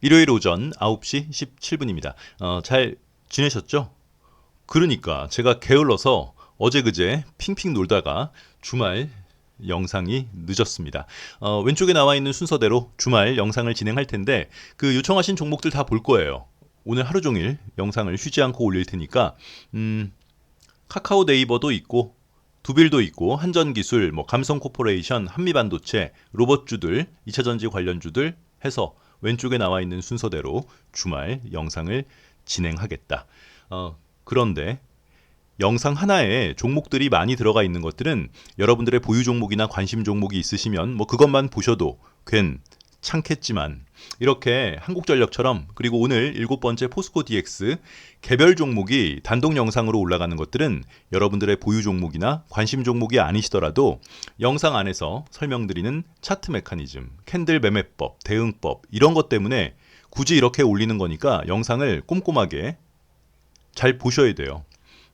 일요일 오전 9시 17분입니다. 어, 잘 지내셨죠? 그러니까 제가 게을러서 어제 그제 핑핑 놀다가 주말 영상이 늦었습니다. 어, 왼쪽에 나와 있는 순서대로 주말 영상을 진행할 텐데 그 요청하신 종목들 다 볼 거예요. 오늘 하루 종일 영상을 쉬지 않고 올릴 테니까 음, 카카오 네이버도 있고 두빌도 있고 한전기술, 뭐 감성코퍼레이션, 한미반도체, 로봇주들, 2차전지 관련주들 해서 왼쪽에 나와 있는 순서대로 주말 영상을 진행하겠다. 어, 그런데 영상 하나에 종목들이 많이 들어가 있는 것들은 여러분들의 보유 종목이나 관심 종목이 있으시면 뭐 그것만 보셔도 괜찮겠지만 이렇게 한국전력처럼 그리고 오늘 일곱 번째 포스코 DX 개별 종목이 단독 영상으로 올라가는 것들은 여러분들의 보유 종목이나 관심 종목이 아니시더라도 영상 안에서 설명드리는 차트 메커니즘, 캔들 매매법, 대응법 이런 것 때문에 굳이 이렇게 올리는 거니까 영상을 꼼꼼하게 잘 보셔야 돼요.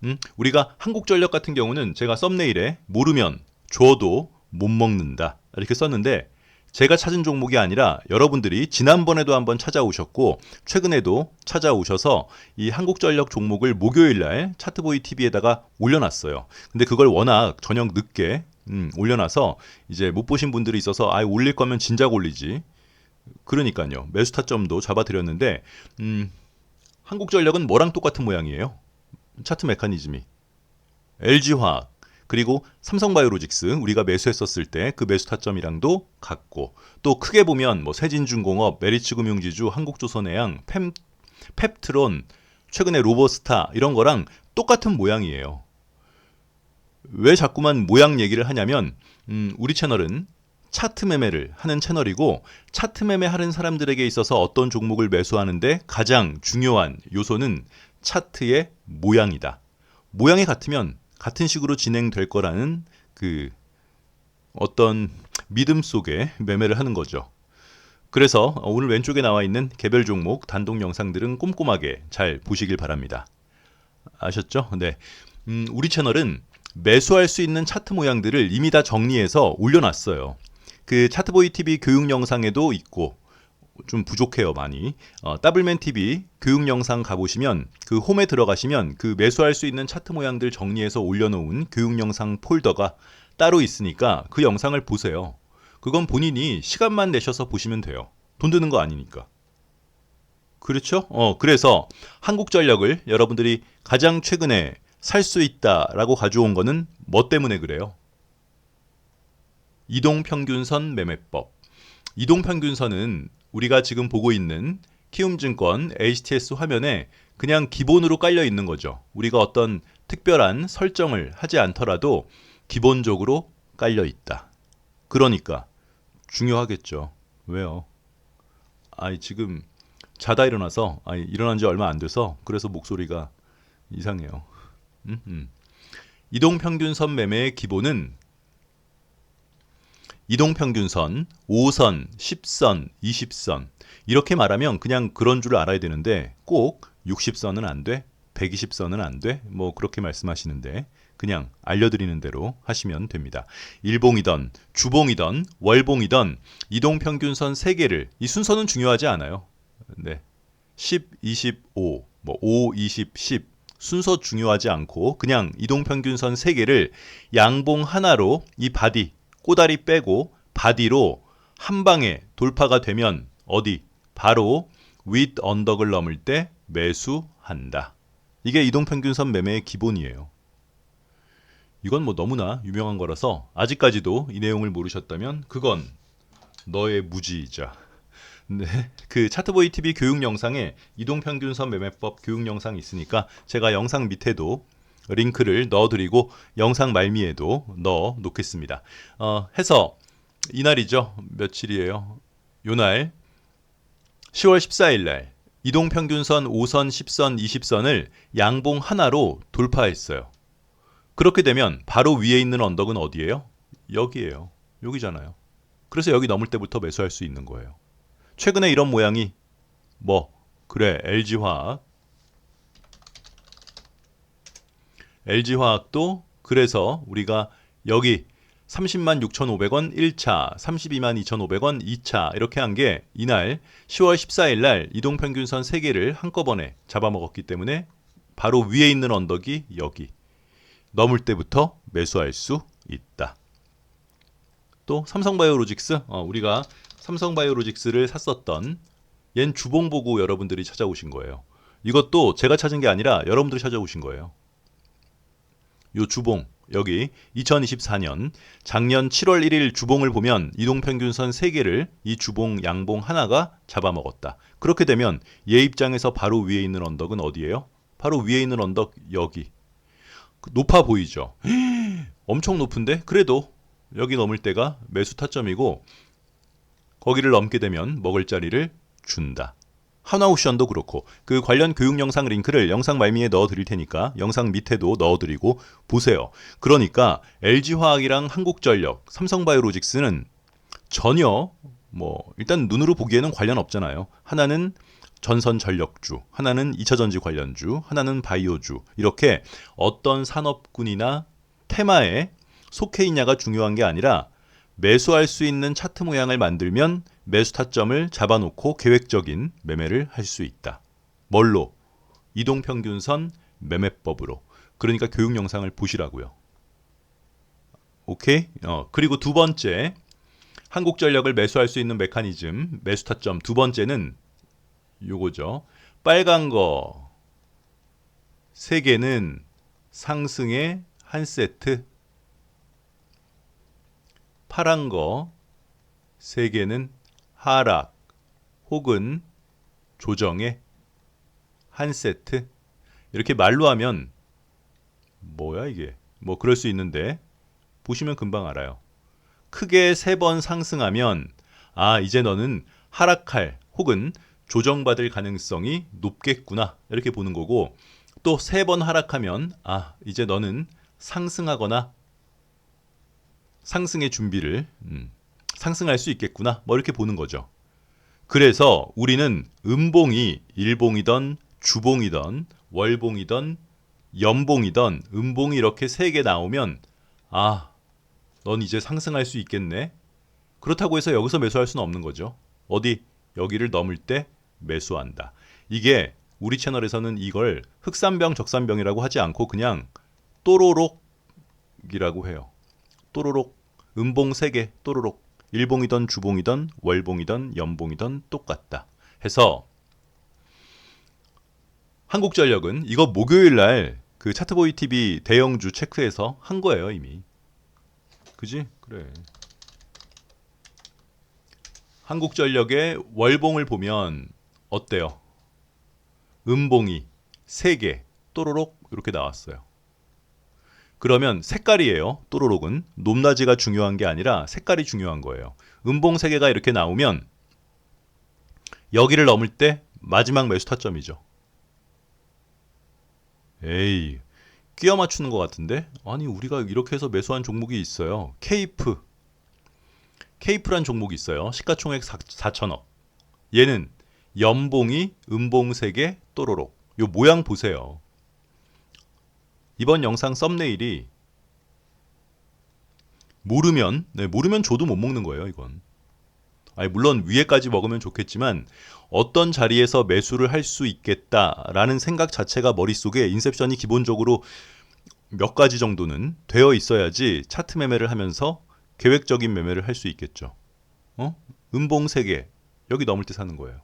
음, 우리가 한국전력 같은 경우는 제가 썸네일에 모르면 줘도 못 먹는다 이렇게 썼는데 제가 찾은 종목이 아니라 여러분들이 지난번에도 한번 찾아오셨고 최근에도 찾아오셔서 이 한국전력 종목을 목요일 날 차트보이 TV에다가 올려놨어요. 근데 그걸 워낙 저녁 늦게 음, 올려놔서 이제 못 보신 분들이 있어서 아 올릴 거면 진작 올리지. 그러니까요. 매수 타점도 잡아드렸는데 음, 한국전력은 뭐랑 똑같은 모양이에요. 차트 메커니즘이 LG화학 그리고 삼성바이오로직스 우리가 매수했었을 때 그 매수 타점이랑도 같고 또 크게 보면 뭐 세진중공업, 메리츠금융지주, 한국조선해양, 팸, 펩트론, 최근에 로버스타 이런 거랑 똑같은 모양이에요. 왜 자꾸만 모양 얘기를 하냐면 음, 우리 채널은 차트 매매를 하는 채널이고 차트 매매하는 사람들에게 있어서 어떤 종목을 매수하는데 가장 중요한 요소는 차트의 모양이다. 모양이 같으면 같은 식으로 진행될 거라는 그 어떤 믿음 속에 매매를 하는 거죠. 그래서 오늘 왼쪽에 나와 있는 개별 종목 단독 영상들은 꼼꼼하게 잘 보시길 바랍니다. 아셨죠? 네. 음, 우리 채널은 매수할 수 있는 차트 모양들을 이미 다 정리해서 올려놨어요. 그 차트보이 TV 교육 영상에도 있고 좀 부족해요 많이. 어, 더블맨 TV 교육 영상 가보시면 그 홈에 들어가시면 그 매수할 수 있는 차트 모양들 정리해서 올려놓은 교육 영상 폴더가 따로 있으니까 그 영상을 보세요. 그건 본인이 시간만 내셔서 보시면 돼요. 돈 드는 거 아니니까. 그렇죠? 어, 그래서 한국전력을 여러분들이 가장 최근에 살 수 있다라고 가져온 거는 뭐 때문에 그래요? 이동평균선 매매법. 이동평균선은 우리가 지금 보고 있는 키움증권 HTS 화면에 그냥 기본으로 깔려 있는 거죠. 우리가 어떤 특별한 설정을 하지 않더라도 기본적으로 깔려 있다. 그러니까 중요하겠죠. 왜요? 아이 지금 자다 일어나서 아이 일어난 지 얼마 안 돼서 그래서 목소리가 이상해요. 음, 음. 이동평균선 매매의 기본은 이동평균선 5선, 10선, 20선 이렇게 말하면 그냥 그런 줄 알아야 되는데 꼭 60선은 안 돼, 120선은 안 돼, 뭐 그렇게 말씀하시는데 그냥 알려드리는 대로 하시면 됩니다. 일봉이던 주봉이던 월봉이던 이동평균선 3개를 이 순서는 중요하지 않아요. 네. 10, 25, 뭐 5, 20, 10 순서 중요하지 않고 그냥 이동평균선 3개를 양봉 하나로 이 바디 꼬다리 빼고 바디로 한 방에 돌파가 되면 어디 바로 윗 언덕을 넘을 때 매수한다. 이게 이동평균선 매매의 기본이에요. 이건 뭐 너무나 유명한 거라서 아직까지도 이 내용을 모르셨다면 그건 너의 무지이자. 네, 그 차트보이 TV 교육 영상에 이동평균선 매매법 교육 영상 있으니까 제가 영상 밑에도 링크를 넣어드리고 영상 말미에도 넣어 놓겠습니다. 어, 해서 이날이죠. 며칠이에요? 요날 10월 14일 날 이동 평균선 5선, 10선, 20선을 양봉 하나로 돌파했어요. 그렇게 되면 바로 위에 있는 언덕은 어디예요? 여기예요. 여기잖아요. 그래서 여기 넘을 때부터 매수할 수 있는 거예요. 최근에 이런 모양이 뭐 그래 LG화학 LG화학도 그래서 우리가 여기 30만 6,500원 1차, 32만 2,500원 2차 이렇게 한 게 이날 10월 14일 날 이동 평균선 3개를 한꺼번에 잡아먹었기 때문에 바로 위에 있는 언덕이 여기. 넘을 때부터 매수할 수 있다. 또 삼성바이오로직스 어, 우리가 삼성바이오로직스를 샀었던 얜 주봉 보고 여러분들이 찾아오신 거예요. 이것도 제가 찾은 게 아니라 여러분들이 찾아오신 거예요. 요 주봉 여기 2024년 작년 7월 1일 주봉을 보면 이동평균선 3개를 이 주봉 양봉 하나가 잡아먹었다. 그렇게 되면 얘 입장에서 바로 위에 있는 언덕은 어디예요? 바로 위에 있는 언덕 여기. 그 높아 보이죠? 엄청 높은데 그래도 여기 넘을 때가 매수 타점이고 거기를 넘게 되면 먹을 자리를 준다. 하나옵션도 그렇고 그 관련 교육 영상 링크를 영상 말미에 넣어 드릴 테니까 영상 밑에도 넣어 드리고 보세요. 그러니까 LG화학이랑 한국전력, 삼성바이오로직스는 전혀 뭐 일단 눈으로 보기에는 관련 없잖아요. 하나는 전선 전력주, 하나는 2차 전지 관련주, 하나는 바이오주. 이렇게 어떤 산업군이나 테마에 속해 있냐가 중요한 게 아니라 매수할 수 있는 차트 모양을 만들면 매수 타점을 잡아놓고 계획적인 매매를 할 수 있다. 뭘로? 이동평균선 매매법으로. 그러니까 교육 영상을 보시라고요. 오케이? 어, 그리고 두 번째, 한국전력을 매수할 수 있는 메커니즘, 매수 타점 두 번째는 요거죠. 빨간 거 세 개는 상승의 한 세트, 파란 거 세 개는 하락 혹은 조정의 한 세트. 이렇게 말로 하면 뭐야 이게? 뭐 그럴 수 있는데 보시면 금방 알아요. 크게 세 번 상승하면 아 이제 너는 하락할 혹은 조정받을 가능성이 높겠구나. 이렇게 보는 거고 또 세 번 하락하면 아 이제 너는 상승하거나 상승의 준비를 음, 상승할 수 있겠구나 뭐 이렇게 보는 거죠. 그래서 우리는 음봉이 일봉이던 주봉이던 월봉이던 연봉이던 음봉이 이렇게 세 개 나오면 아, 넌 이제 상승할 수 있겠네. 그렇다고 해서 여기서 매수할 수는 없는 거죠. 어디 여기를 넘을 때 매수한다. 이게 우리 채널에서는 이걸 흑산병 적산병이라고 하지 않고 그냥 또로록이라고 해요. 또로록 음봉 세 개 또로록 일봉이던 주봉이던 월봉이던 연봉이던 똑같다. 해서 한국전력은 이거 목요일 날 그 차트보이 TV 대형주 체크해서 한 거예요 이미. 그지? 그래. 한국전력의 월봉을 보면 어때요? 음봉이 세개 또로록 이렇게 나왔어요. 그러면 색깔이에요. 또로록은 높낮이가 중요한 게 아니라 색깔이 중요한 거예요. 음봉 세 개가 이렇게 나오면 여기를 넘을 때 마지막 매수 타점이죠. 에이, 끼어 맞추는 것 같은데? 아니, 우리가 이렇게 해서 매수한 종목이 있어요. 케이프. 케이프란 종목이 있어요. 시가총액 4천억. 얘는 연봉이 음봉 3개 또로록. 요 모양 보세요. 이번 영상 썸네일이 모르면 네, 모르면 줘도 못 먹는 거예요, 이건. 아니, 물론 위에까지 먹으면 좋겠지만 어떤 자리에서 매수를 할 수 있겠다라는 생각 자체가 머릿속에 인셉션이 기본적으로 몇 가지 정도는 되어 있어야지 차트 매매를 하면서 계획적인 매매를 할 수 있겠죠. 어? 음봉 3개. 여기 넘을 때 사는 거예요.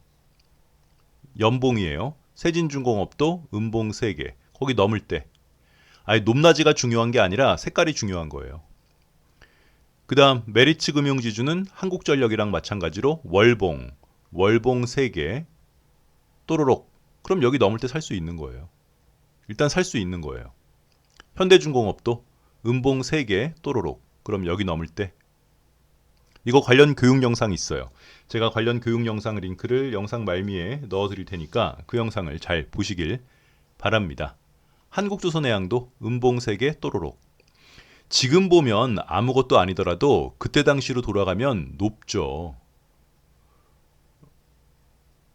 연봉이에요. 세진중공업도 음봉 3개. 거기 넘을 때. 아니, 높낮이가 중요한 게 아니라 색깔이 중요한 거예요. 그 다음 메리츠 금융지주는 한국전력이랑 마찬가지로 월봉, 월봉 3개, 또로록. 그럼 여기 넘을 때 살 수 있는 거예요. 일단 살 수 있는 거예요. 현대중공업도 음봉 3개, 또로록. 그럼 여기 넘을 때 이거 관련 교육 영상 있어요. 제가 관련 교육 영상 링크를 영상 말미에 넣어 드릴 테니까 그 영상을 잘 보시길 바랍니다. 한국조선해양도 음봉 3개 또로록. 지금 보면 아무것도 아니더라도 그때 당시로 돌아가면 높죠.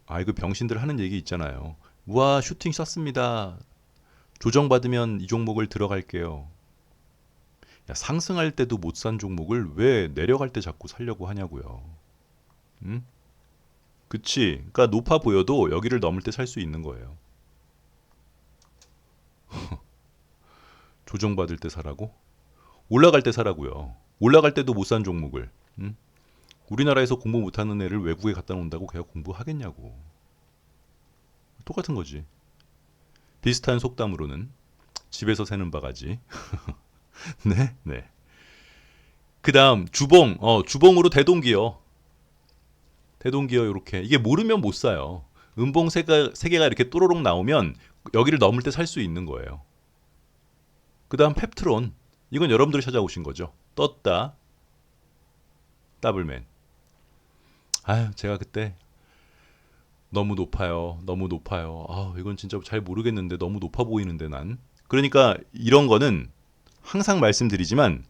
아이고 병신들 하는 얘기 있잖아요. 우와 슈팅 쐈습니다. 조정받으면 이 종목을 들어갈게요. 야, 상승할 때도 못 산 종목을 왜 내려갈 때 자꾸 살려고 하냐고요. 응? 그치. 그러니까 높아 보여도 여기를 넘을 때 살 수 있는 거예요. 조정받을 때 사라고? 올라갈 때 사라고요. 올라갈 때도 못 산 종목을. 응? 우리나라에서 공부 못하는 애를 외국에 갖다 놓는다고 걔가 공부하겠냐고. 똑같은 거지. 비슷한 속담으로는 집에서 새는 바가지. 네, 네. 그 다음, 주봉. 어, 주봉으로 대동기요. 대동기요, 요렇게. 이게 모르면 못 사요. 음봉 세, 가, 세 개가 이렇게 또로록 나오면 여기를 넘을 때 살 수 있는 거예요. 그 다음, 펩트론. 이건 여러분들이 찾아오신 거죠. 떴다. 더블맨. 아유, 제가 그때 너무 높아요. 너무 높아요. 아, 이건 진짜 잘 모르겠는데 너무 높아 보이는데 난. 그러니까 이런 거는 항상 말씀드리지만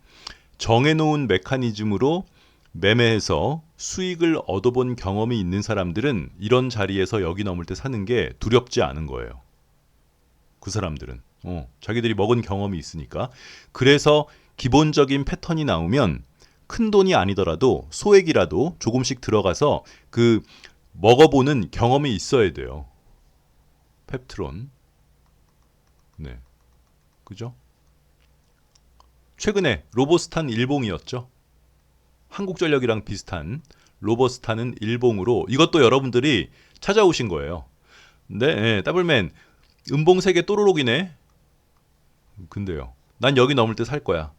정해놓은 메커니즘으로 매매해서 수익을 얻어본 경험이 있는 사람들은 이런 자리에서 여기 넘을 때 사는 게 두렵지 않은 거예요. 그 사람들은 어, 자기들이 먹은 경험이 있으니까 그래서 기본적인 패턴이 나오면 큰 돈이 아니더라도 소액이라도 조금씩 들어가서 그 먹어보는 경험이 있어야 돼요. 펩트론. 네. 그죠? 최근에 로보스탄 일봉이었죠. 한국전력이랑 비슷한 로보스탄은 일봉으로 이것도 여러분들이 찾아오신 거예요. 네, 네 더블맨 세개 또르륵이네. 근데요. 난 여기 넘을 때 살 거야.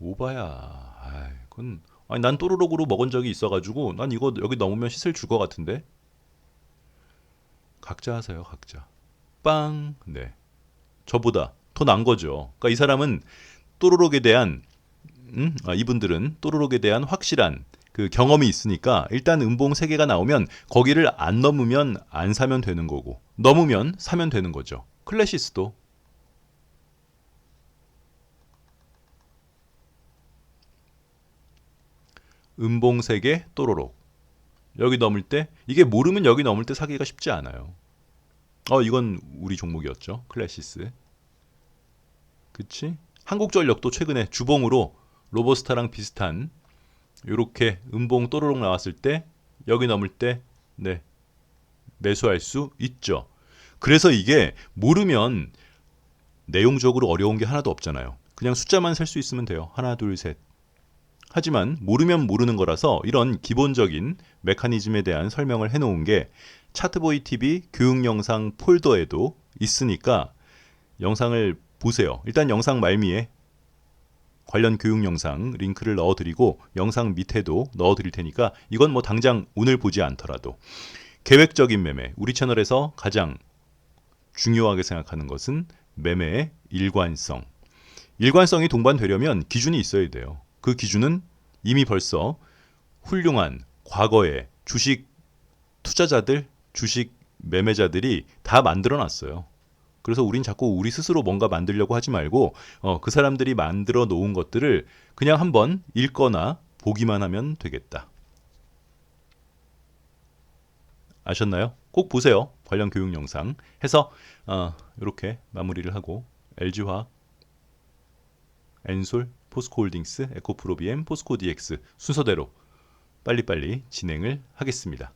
오바야. 아이, 그건 아니 난 또르륵으로 먹은 적이 있어가지고 난 이거 여기 넘으면 시슬 줄 것 같은데. 각자 하세요, 각자. 빵. 네. 저보다 더 난 거죠. 그러니까 이 사람은 또르륵에 대한 음? 아, 이분들은 또르륵에 대한 확실한 그 경험이 있으니까 일단 음봉 세 개가 나오면 거기를 안 넘으면 안 사면 되는 거고 넘으면 사면 되는 거죠. 클래시스도 음봉 세개 또로록 여기 넘을 때 이게 모르면 여기 넘을 때 사기가 쉽지 않아요. 어 이건 우리 종목이었죠. 클래시스. 그치? 한국전력도 최근에 주봉으로 로버스타랑 비슷한 이렇게 음봉 또르륵 나왔을 때 여기 넘을 때 네, 매수할 수 있죠. 그래서 이게 모르면 내용적으로 어려운 게 하나도 없잖아요. 그냥 숫자만 셀 수 있으면 돼요. 하나, 둘, 셋. 하지만 모르면 모르는 거라서 이런 기본적인 메커니즘에 대한 설명을 해놓은 게 차트보이 TV 교육 영상 폴더에도 있으니까 영상을 보세요. 일단 영상 말미에 관련 교육 영상 링크를 넣어드리고 영상 밑에도 넣어드릴 테니까 이건 뭐 당장 오늘 보지 않더라도 계획적인 매매 우리 채널에서 가장 중요하게 생각하는 것은 매매의 일관성. 일관성이 동반되려면 기준이 있어야 돼요. 그 기준은 이미 벌써 훌륭한 과거의 주식 투자자들, 주식 매매자들이 다 만들어 놨어요. 그래서 우린 자꾸 우리 스스로 뭔가 만들려고 하지 말고 어, 그 사람들이 만들어 놓은 것들을 그냥 한번 읽거나 보기만 하면 되겠다. 아셨나요? 꼭 보세요. 관련 교육 영상 해서 어, 이렇게 마무리를 하고 LG화학, 엔솔, 포스코홀딩스, 에코프로비엠, 포스코DX 순서대로 빨리빨리 진행을 하겠습니다.